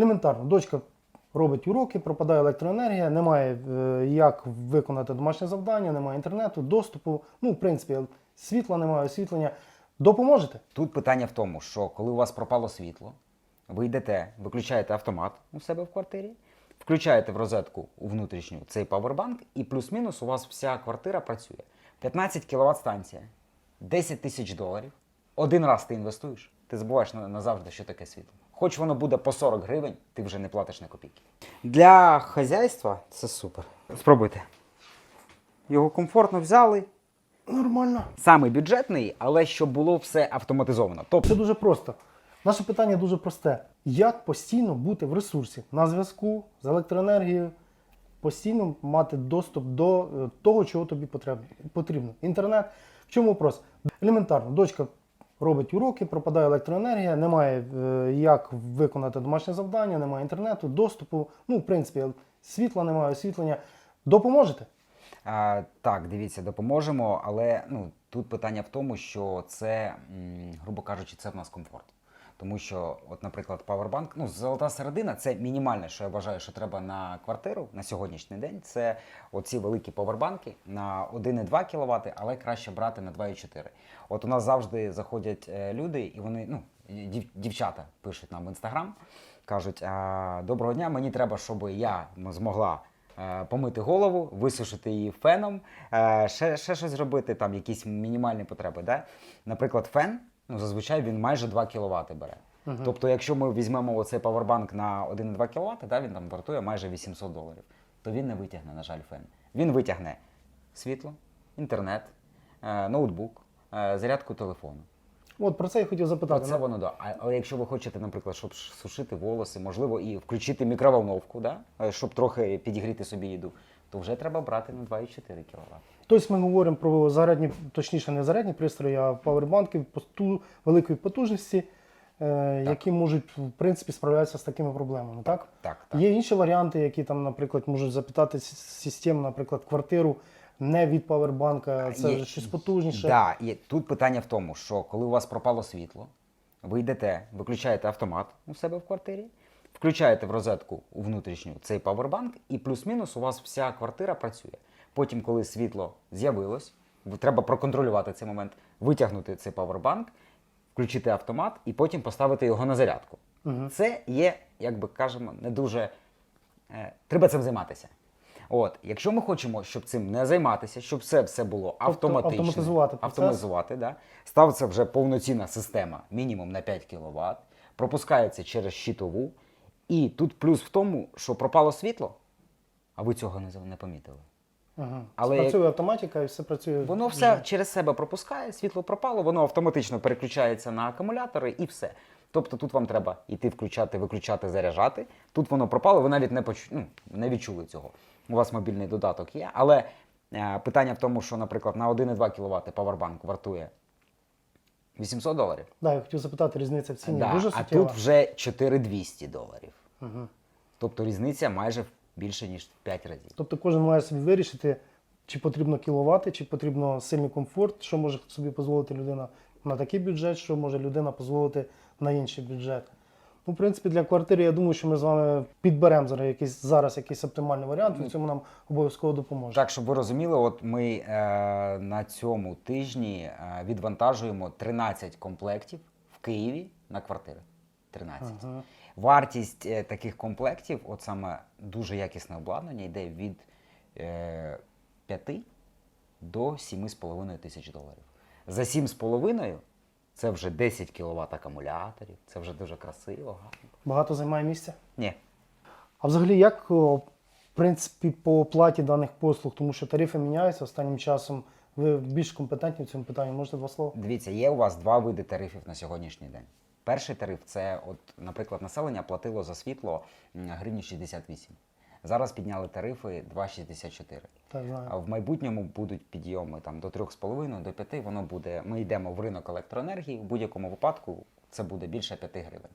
Елементарно, дочка робить уроки, пропадає електроенергія, немає е, як виконати домашнє завдання, немає інтернету, доступу. Ну, в принципі, світла немає, освітлення. Допоможете? Тут питання в тому, що коли у вас пропало світло, ви йдете, виключаєте автомат у себе в квартирі, включаєте в розетку у внутрішню цей павербанк, і плюс-мінус у вас вся квартира працює. 15 кВт станція, 10 тисяч доларів. Один раз ти інвестуєш, ти забуваєш на- назавжди, що таке світло. Хоч воно буде по 40 гривень, ти вже не платиш на копійки. Для хазяйства це супер. Спробуйте. Його комфортно взяли. Нормально. Самий бюджетний, але щоб було все автоматизовано. Тобто Це дуже просто. Наше питання дуже просте: як постійно бути в ресурсі на зв'язку з електроенергією, постійно мати доступ до е, того, чого тобі потреб- потрібно. Інтернет. В чому вопрос? Елементарно, дочка робить уроки, пропадає електроенергія, немає е, як виконати домашнє завдання, немає інтернету, доступу. Ну, в принципі, світла немає, освітлення. Допоможете? А, так, дивіться, допоможемо, але ну, тут питання в тому, що це, грубо кажучи, це в нас комфорт. Тому що, от, наприклад, Powerbank, ну, золота середина це мінімальне, що я вважаю, що треба на квартиру на сьогоднішній день. Це оці великі повербанки на 1,2 кВт, але краще брати на 2,4. От у нас завжди заходять е, люди, і вони, ну, дів, дівчата пишуть нам в інстаграм, кажуть: доброго дня, мені треба, щоб я змогла е, помити голову, висушити її феном, е, ще, ще щось зробити, там якісь мінімальні потреби. Да? Наприклад, фен, ну, зазвичай він майже 2 кВт бере. Мгм. Тобто, якщо ми візьмемо оцей павербанк на 1,2 кВт, да, він там вартує майже 800 доларів, то він не витягне, на жаль, фен. Він витягне світло, інтернет, е, ноутбук, е, зарядку телефону. От про це я хотів запитати. Оце воно да. А- Але якщо ви хочете, наприклад, щоб сушити волоси, можливо, і включити мікроволновку, да? е, щоб трохи підігріти собі їду, то вже треба брати на 2,4 кВт. Тобто ми говоримо про зарядні, точніше, не зарядні пристрої, а павербанки поту- великої потужності, е, які можуть в принципі справлятися з такими проблемами. Так? Так, так. Є інші варіанти, які там, наприклад, можуть запитати систему, наприклад, квартиру не від павербанка, це Є- вже щось потужніше. Да, і тут питання в тому, що коли у вас пропало світло, ви йдете, виключаєте автомат у себе в квартирі, включаєте в розетку у внутрішню цей павербанк, і плюс-мінус у вас вся квартира працює. Потім, коли світло з'явилось, треба проконтролювати цей момент, витягнути цей павербанк, включити автомат і потім поставити його на зарядку. Мгм. Це є, як би кажемо, не дуже. Е, треба цим займатися. От, якщо ми хочемо, щоб цим не займатися, щоб це все було автоматично, автоматизувати автоматизувати, да? ставиться вже повноцінна система, мінімум на 5 кВт, пропускається через щитову. І тут плюс в тому, що пропало світло, а ви цього не, не помітили. Ага. Але Працює автоматика і все працює. Воно все через себе пропускає, світло пропало, воно автоматично переключається на акумулятори і все. Тобто тут вам треба йти включати, виключати, заряджати. Тут воно пропало, ви навіть не почу... ну, не відчули цього. У вас мобільний додаток є. Але е, питання в тому, що, наприклад, на 1,2 кВт павербанк вартує 800 доларів. Да, я хотів запитати, різниця в ціні Да, дуже а тут вже 4200 доларів. Мгм. Тобто різниця майже більше, ніж в 5 разів. Тобто кожен має собі вирішити, чи потрібно кіловати, чи потрібно сильний комфорт, що може собі дозволити людина на такий бюджет, що може людина дозволити на інший бюджет. Ну, в принципі, для квартири, я думаю, що ми з вами підберемо зараз якийсь, зараз якийсь оптимальний варіант, і в цьому нам обов'язково допоможе. Так, щоб ви розуміли, от ми е, на цьому тижні е, відвантажуємо 13 комплектів в Києві на квартири. 13. Ага. Вартість е, таких комплектів, от саме дуже якісне обладнання, йде від е, 5 до 7,5 тисяч доларів. За 7,5 це вже 10 кВт акумуляторів, це вже дуже красиво. гарно. Багато займає місця. Ні, А взагалі, як о, в принципі по оплаті даних послуг, тому що тарифи міняються останнім часом. Ви більш компетентні в цьому питанні, можете два слова? Дивіться, є у вас два види тарифів на сьогоднішній день. Перший тариф це, от, наприклад, населення платило за світло гривні 68. Зараз підняли тарифи 2,64. Так. А в майбутньому будуть підйоми там до 3,5, до 5. Воно буде. Ми йдемо в ринок електроенергії. В будь-якому випадку це буде більше 5 гривень.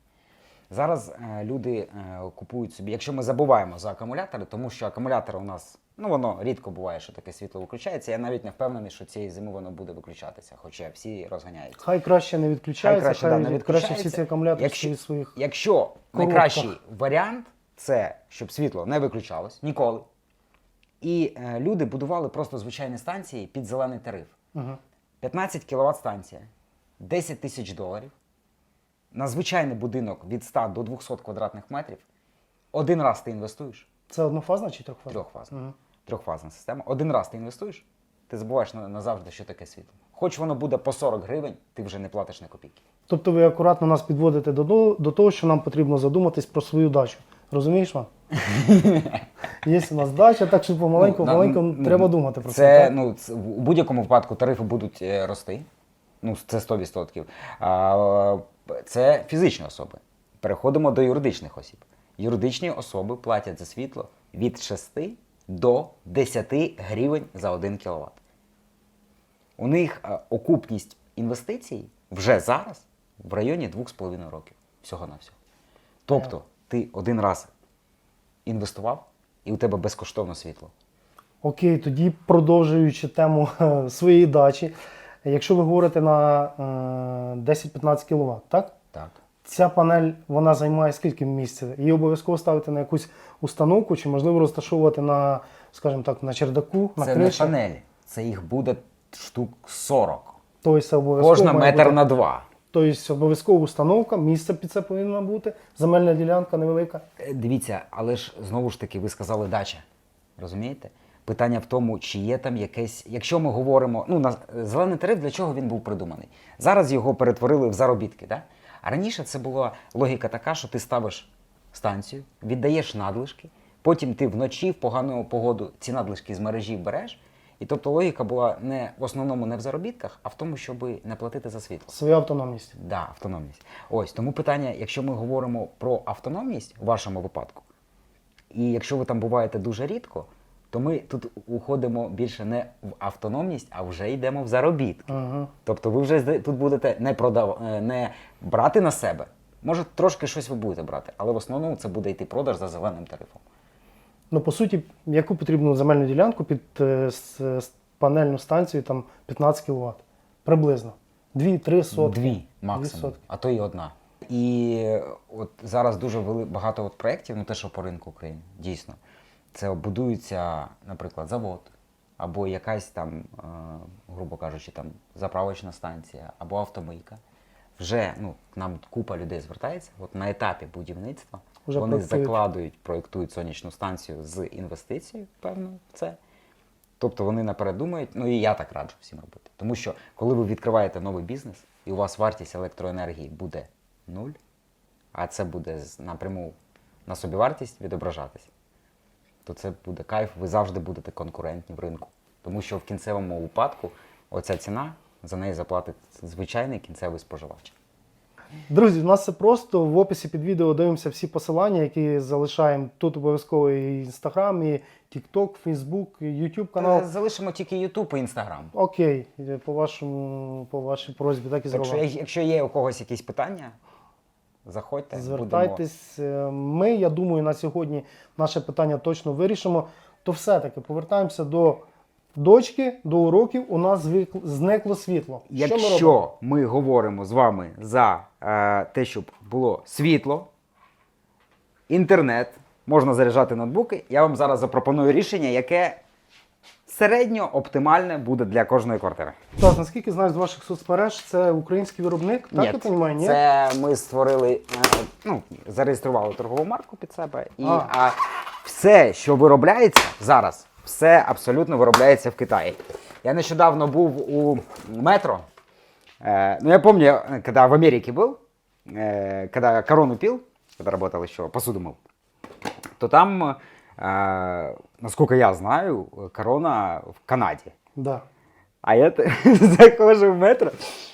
Зараз е, люди е, купують собі, якщо ми забуваємо за акумулятори, тому що акумулятори у нас, ну воно рідко буває, що таке світло виключається. Я навіть не впевнений, що цієї зими воно буде виключатися, хоча всі розганяються. Хай краще не відключається, краще, хай, да, не краще всі ці акумулятори Якщо- своїх. Якщо Коробках. найкращий варіант це щоб світло не виключалось ніколи. І е, люди будували просто звичайні станції під зелений тариф. Угу. 15 кВт станція, 10 тисяч доларів. На звичайний будинок від 100 до 200 квадратних метрів. Один раз ти інвестуєш, Це однофазна чи трьохфазна? трьохфазна, Мгм. трьохфазна система. Один раз ти інвестуєш, ти забуваєш на- назавжди, що таке світло. Хоч воно буде по 40 гривень, ти вже не платиш на копійки. Тобто ви акуратно нас підводите до, до, того, що нам потрібно задуматись про свою дачу. Розумієш вам? Є у нас дача, так що помаленьку, Ну, помаленьку ну, треба думати про це. це. Ну, це, в будь-якому випадку тарифи будуть е, рости. Ну, це 100%. А, це фізичні особи. Переходимо до юридичних осіб. Юридичні особи платять за світло від 6 до 10 гривень за 1 кВт. У них е, окупність інвестицій вже зараз в районі 2,5 років. Всього на всього. Тобто, ти один раз інвестував, і у тебе безкоштовно світло. Окей, тоді продовжуючи тему е, своєї дачі. Якщо ви говорите на е, 10-15 кВт, так? Так. Ця панель вона займає скільки місця? Її обов'язково ставити на якусь установку, чи можливо розташовувати на, скажімо так, на чердаку, на Це не панелі, це їх буде штук 40. Тобто це обов'язково Кожна метр бути- на два. Тобто обов'язково установка, місце під це повинно бути, земельна ділянка невелика. Е, Дивіться, але ж знову ж таки, ви сказали дача. Розумієте? Питання в тому, чи є там якесь. Якщо ми говоримо, ну на зелений тариф для чого він був придуманий? Зараз його перетворили в заробітки. Да? А раніше це була логіка така, що ти ставиш станцію, віддаєш надлишки, потім ти вночі в погану погоду ці надлишки з мережі береш. І тобто логіка була не в основному не в заробітках, а в тому, щоб не платити за світло. Своя автономність. Да, автономність. Ось тому питання, якщо ми говоримо про автономність в вашому випадку, і якщо ви там буваєте дуже рідко, то ми тут уходимо більше не в автономність, а вже йдемо в заробітки. Угу. Тобто ви вже тут будете не продав... е, не брати на себе. Може, трошки щось ви будете брати, але в основному це буде йти продаж за зеленим тарифом. Ну, по суті, яку потрібну земельну ділянку під е, с- с- панельну станцію там 15 кВт? Приблизно. 2-3 сотки. Дві Дві максимум, сотки. а то і одна. І е, от зараз дуже вели... багато от проєктів, ну те, що по ринку України, дійсно. Це будується, наприклад, завод, або якась там, е, грубо кажучи, там заправочна станція, або автомийка. Вже ну, к нам купа людей звертається. От на етапі будівництва Вже вони проектують. закладують, проєктують сонячну станцію з інвестицією, певно, в це. Тобто вони наперед думають, ну і я так раджу всім робити. Тому що коли ви відкриваєте новий бізнес і у вас вартість електроенергії буде нуль, а це буде напряму на собівартість відображатися, то це буде кайф, ви завжди будете конкурентні в ринку. Тому що в кінцевому випадку оця ціна за неї заплатить звичайний кінцевий споживач. Друзі, у нас це просто в описі під відео дивимося всі посилання, які залишаємо тут обов'язково і Instagram, і TikTok, Facebook, і YouTube канал. Е, Залишимо тільки YouTube і Instagram. Окей, по вашому, по вашій просьбі, так і зробимо. як- якщо є у когось якісь питання, заходьте. Звертайтесь. Е, Ми, я думаю, на сьогодні наше питання точно вирішимо. То все-таки повертаємося до дочки, до уроків. У нас зникло світло. Що ми робимо? Якщо ми говоримо з вами за е, те, щоб було світло, інтернет, можна заряджати ноутбуки, я вам зараз запропоную рішення, яке середньо оптимальне буде для кожної квартири. Так, наскільки знаю з ваших соцмереж, це український виробник, так я розумію? Ні? Це ми створили, е, ну, зареєстрували торгову марку під себе. І, А. а. все, що виробляється зараз, все абсолютно виробляється в Китаї. Я нещодавно був у метро. Э, ну, я помню, э, когда в Америке был, э, когда корону пил, когда работал еще, посуду мыл, то там, э, насколько я знаю, корона в Канаде. Да. А я захожу в метро.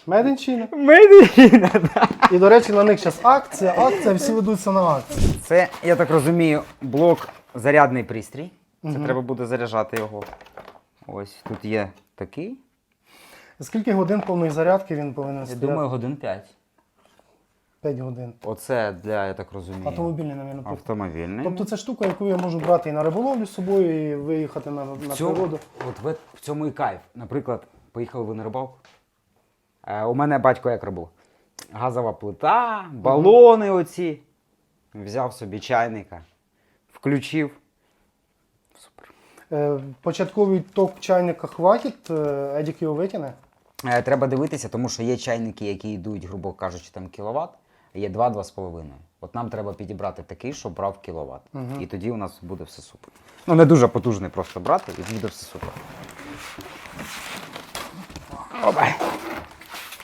Made in да. І, до речі, на них зараз акція, акція, всі ведуться на акції. Це, я так розумію, блок зарядний пристрій. Це треба буде заряджати його. Ось тут є такий. Скільки годин повної зарядки він повинен Я стояти? думаю, годин 5. 5 годин. Оце для, я так розумію, Автомобільний, мабуть, автомобільний. Тобто це штука, яку я можу брати і на риболовлю з собою, і виїхати на, на цьому, природу. от в, в цьому і кайф. Наприклад, поїхали ви на рибалку. Е, у мене батько як робив. Газова плита, балони оці. Взяв собі чайника, включив. Супер. Е, початковий ток чайника хватить, е, Едік його витягне. Е, Треба дивитися, тому що є чайники, які йдуть, грубо кажучи, там кіловат, є 2-2,5. От нам треба підібрати такий, щоб брав кіловат. І тоді у нас буде все супер. Ну, не дуже потужний просто брати, і буде все супер. Опа.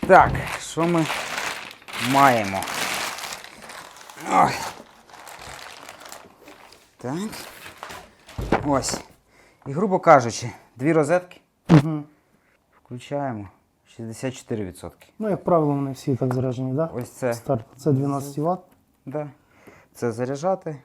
Так, що ми маємо? Ой. Так. Ось. І грубо кажучи, дві розетки. Угу. Включаємо 64%. Ну, як правило, вони всі так заряджені, так? Да? Ось це. Старт. Це 12 Вт. Да. Це заряджати.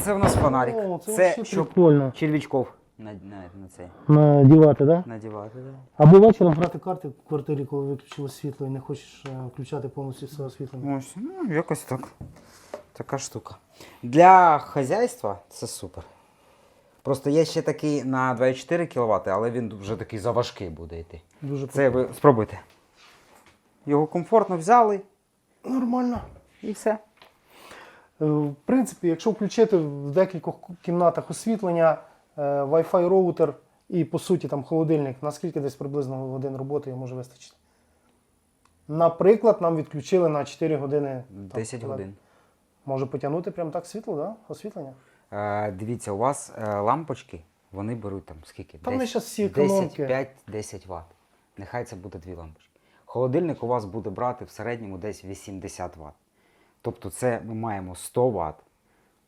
Це у нас фонарик. О, це це, щоб прикольно. червячков на, на, на це Надівати, так? Да? надівати. Да. Або вечором грати карти в квартирі, коли виключило світло і не хочеш е, включати повністю все освітлення. Ось, ну, якось так. Така штука. Для хазяйства це супер. Просто є ще такий на 2,4 кВт, але він вже такий заважкий буде йти. Дуже Це ви спробуйте. Його комфортно взяли нормально. і все. Е, В принципі, якщо включити в декількох кімнатах освітлення, е, Wi-Fi роутер і по суті там холодильник, наскільки десь приблизно годин роботи його може вистачити? Наприклад, нам відключили на 4 години. 10 теле- годин. Може потягнути прямо так світло, да? освітлення? Е, дивіться, у вас е, лампочки, вони беруть там скільки? Там вони щас всі 10, 5-10 Вт. Нехай це буде дві лампочки. Холодильник у вас буде брати в середньому десь 80 Вт. Тобто це ми маємо 100 Вт.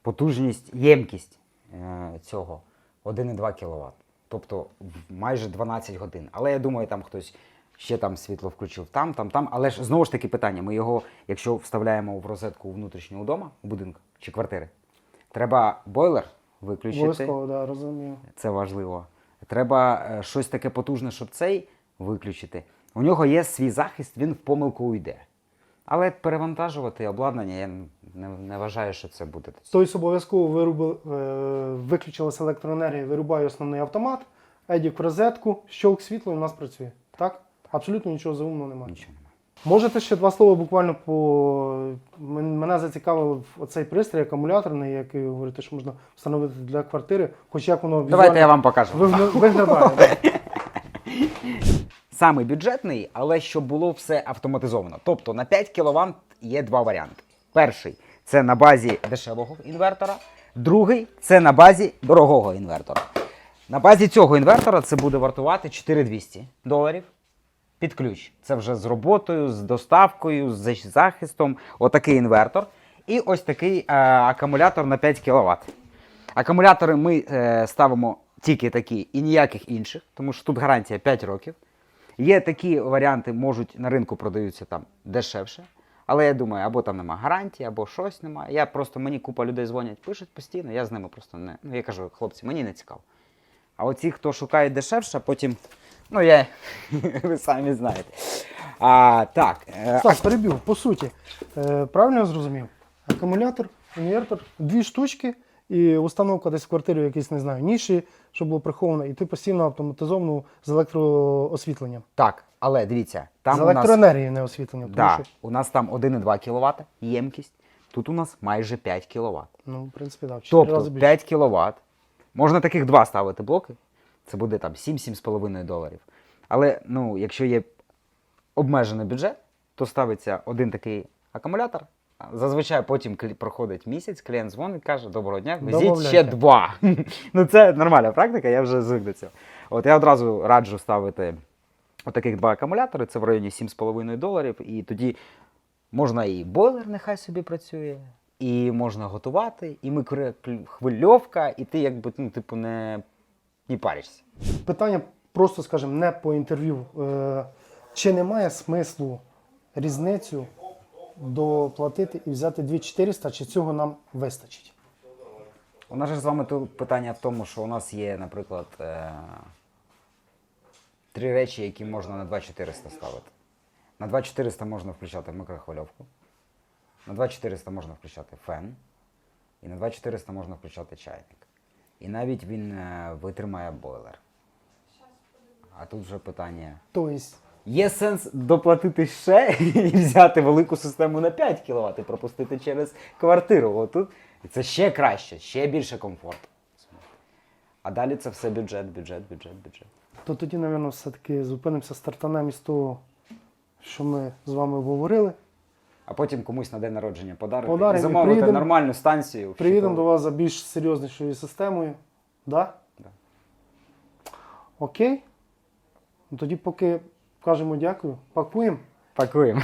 Потужність, ємкість е, цього 1,2 кВт. Тобто майже 12 годин. Але я думаю, там хтось ще там світло включив там, там, там. Але ж знову ж таки питання: ми його, якщо вставляємо в розетку внутрішнього дома, будинку чи квартири, треба бойлер виключити. Обов'язково, да, розумію. Це важливо. Треба е, щось таке потужне, щоб цей виключити. У нього є свій захист, він в помилку уйде. Але перевантажувати обладнання, я не, не вважаю, що це буде. Тобто обов'язково вируби, е, виключилася електроенергія, вирубає основний автомат, едік в розетку, щолк світло і у нас працює. Так? Абсолютно нічого заумного немає. Нічого. Можете ще два слова буквально по. Мене зацікавив оцей пристрій акумуляторний, який ви говорите, що можна встановити для квартири, хоч як воно Давайте я вам покажу. вигля- виглядає. да. Саме бюджетний, але щоб було все автоматизовано. Тобто на 5 кВт є два варіанти. Перший це на базі дешевого інвертора, другий це на базі дорогого інвертора. На базі цього інвертора це буде вартувати 4200 доларів під ключ. Це вже з роботою, з доставкою, з захистом. Отакий інвертор. І ось такий е, акумулятор на 5 кВт. Акумулятори ми е, ставимо тільки такі і ніяких інших, тому що тут гарантія 5 років. Є такі варіанти, можуть на ринку продаються там дешевше. Але я думаю, або там нема гарантії, або щось немає. Я просто мені купа людей дзвонять, пишуть постійно, я з ними просто не. Ну я кажу, хлопці, мені не цікаво. А оці, хто шукає дешевше, потім. Ну, я ви самі знаєте. А, так. е, Так, перебіг, по суті. Е, правильно я зрозумів? Акумулятор, інвертор, дві штучки, і установка десь в квартирі, якісь, не знаю, ніші, щоб було приховано, і ти постійно автоматизовано з електроосвітленням. так, але дивіться, там з у нас. електроенергією не освітлення. Тому Да, що, у нас там 1,2 кВт ємкість, тут у нас майже 5 кВт. ну, в принципі, так. в чотири Тобто більше. 5 кВт. Можна таких два ставити блоки. Це буде там 7-7,5 доларів. Але ну, якщо є обмежений бюджет, то ставиться один такий акумулятор. Зазвичай потім проходить місяць, клієнт дзвонить, каже, доброго дня, везіть Добавляйте. ще два. ну це нормальна практика, я вже звик до цього. От я одразу раджу ставити отаких два акумулятори, це в районі 7,5 доларів, і тоді можна і бойлер нехай собі працює, і можна готувати, і микрохвильовка, і ти якби ну, типу не, не паришся. Питання просто, скажімо, не по інтерв'ю. Е, чи немає смислу різницю доплатити і взяти 2400, чи цього нам вистачить? У нас же з вами тут питання в тому, що у нас є, наприклад, е- три речі, які можна на 2400 ставити. На 2400 можна включати микрохвильовку. На 2400 можна включати фен, і на 2400 можна включати чайник. І навіть він е, витримає бойлер. А тут вже питання. Тобто, Є сенс доплатити ще і взяти велику систему на 5 кВт і пропустити через квартиру. Отут. І це ще краще, ще більше комфорту. А далі це все бюджет, бюджет, бюджет, бюджет. то тоді, мабуть, все-таки зупинимося стартанем із того, що ми з вами говорили. А потім комусь на день народження подарити Подаримо, і замовити приїдемо- нормальну станцію. Приїдемо до вас за більш серйознішою системою. Да? Да. Окей? Ну, тоді поки кажемо дякую, пакуємо. Пакуємо.